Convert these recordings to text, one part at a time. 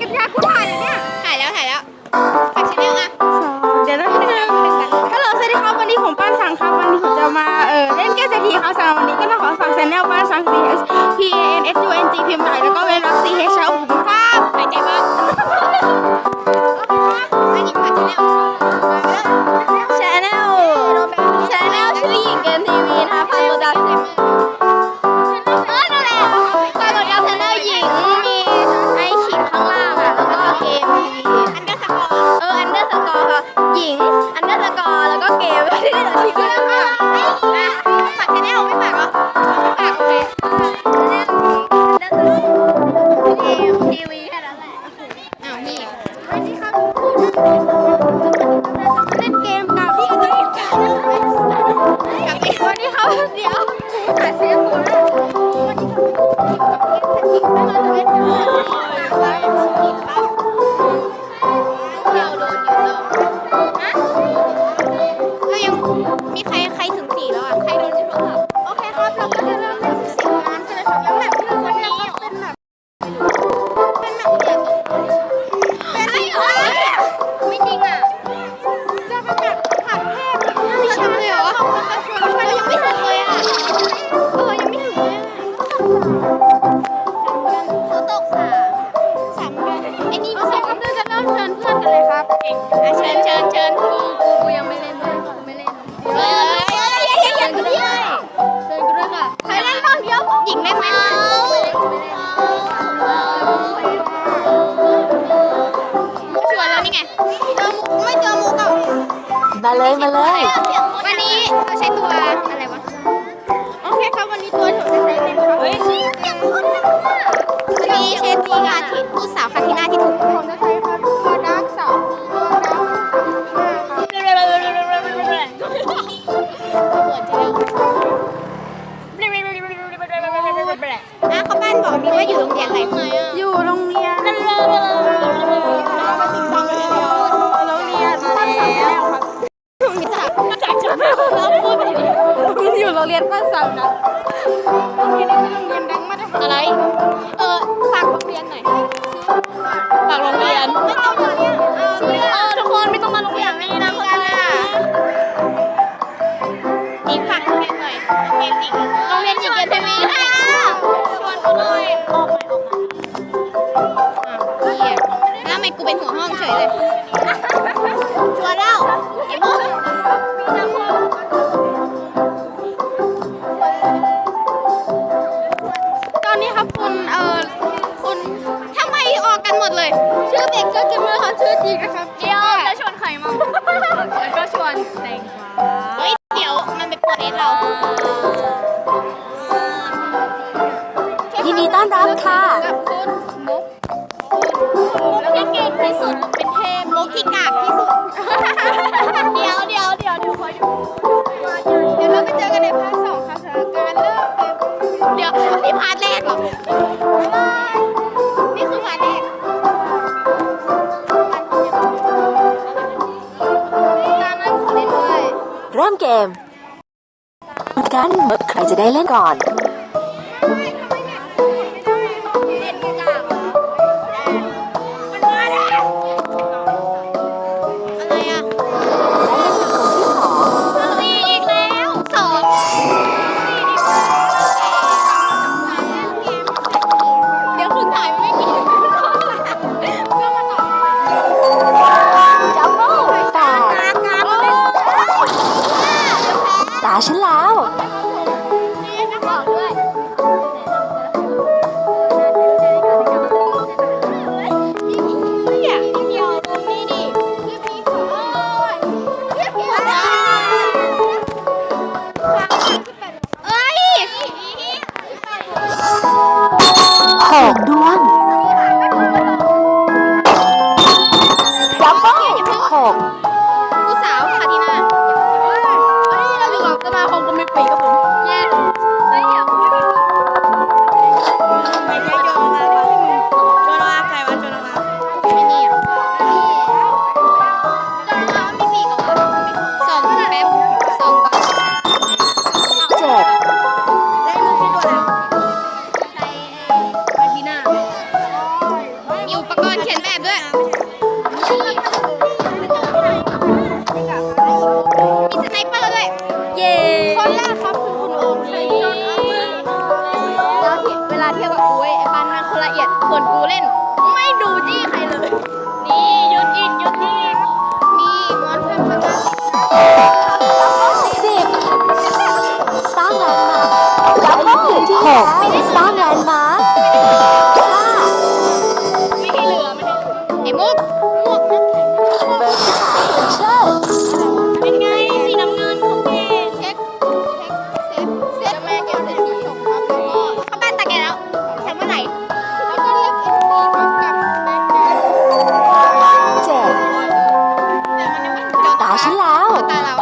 กันยากูถ่ายเลยเนี่ยถ่ายแล้วถ่ายแล้วฝากชแนลอะเดี๋ยวนะนิดนึงฮัลโหลสวัสดีครับวันนี้ผมป้านสังครับวันนี้ผมจะมาเออเล่นเกมเศรษฐีครับสำหรับวันนี้ก็ต้องขอฝากชแนลป้านสัง C H P A N S U N G พิมพ์ใหญ่แล้วก็เว้นวรรค C H ครับผมครับหายใจบ้าง เกม ม่เคใช่ครับเราจะเริ่มเชิญเพื่อนกันเลยครั เลยมาเลยวันนี้เราใช้ตัวอะไรวะ โอเคครับวันนี้ตัวผมจะใช้เล่นครับเฮ้ยยังคนนึงอะวันนี้ใช้ตัวคาทิผู้สาวคาทิน่าที่ถูกผมจะใช้ครับตัวดาร์กสาวตัวดาร์กครับอะเขาบ้านบอกนี่ว่าอยู่โรงเรียนอะไรอยู่โรงเรียนโรงเรียนปั้น ยอะไรเออฝากโรงเรียนหน่อยฝากโรงเรียน ไม่ต้องโรงเรียนเออเออทุกคนไม่ต้องมาโรงเรียนนี้นะคนน่ะอีกฝากโรงเรียนหน่อยโรงเรียนหญิงโรงเรียนหญิงเรียนเทวีค่ะชวนเขาหน่อยออกมาออกมาอะเหี้ยแล้วทำไมกูเป็นหัวห้องเฉยเลยชวนแล้วไอ้บุ๊กต หมดเลย ชื่อเบเกอร์เกมเมอร์ครับชื่อจริงนะครับ จะได้เล่นก่อน คนละเอียดส่วนกูเล่น ไม่ดูจี้ใครเลย นี่หยุดอีกหยุดอีกมีมอนเพิ่มเข้ามาสิบสร้างหลังมาแล้วก็หนึ่งที่แล้ว 我带了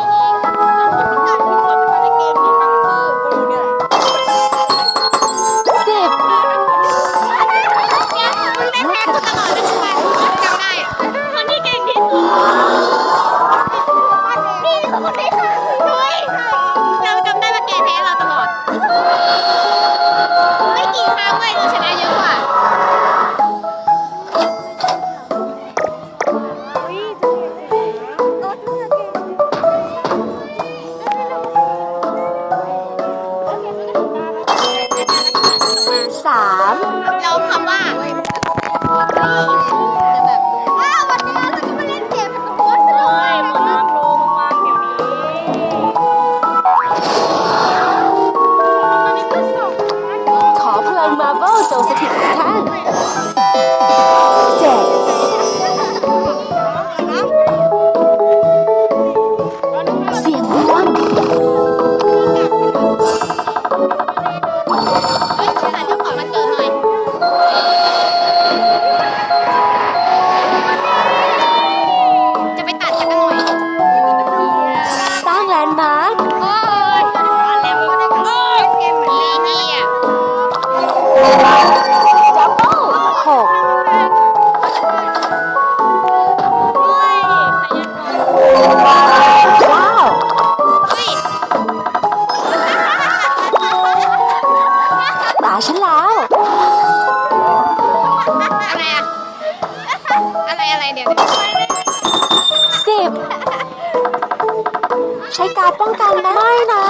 3าป้องกันได้นะ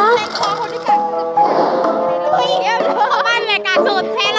เฮ้ยเขาบ้านรายการสุดแท้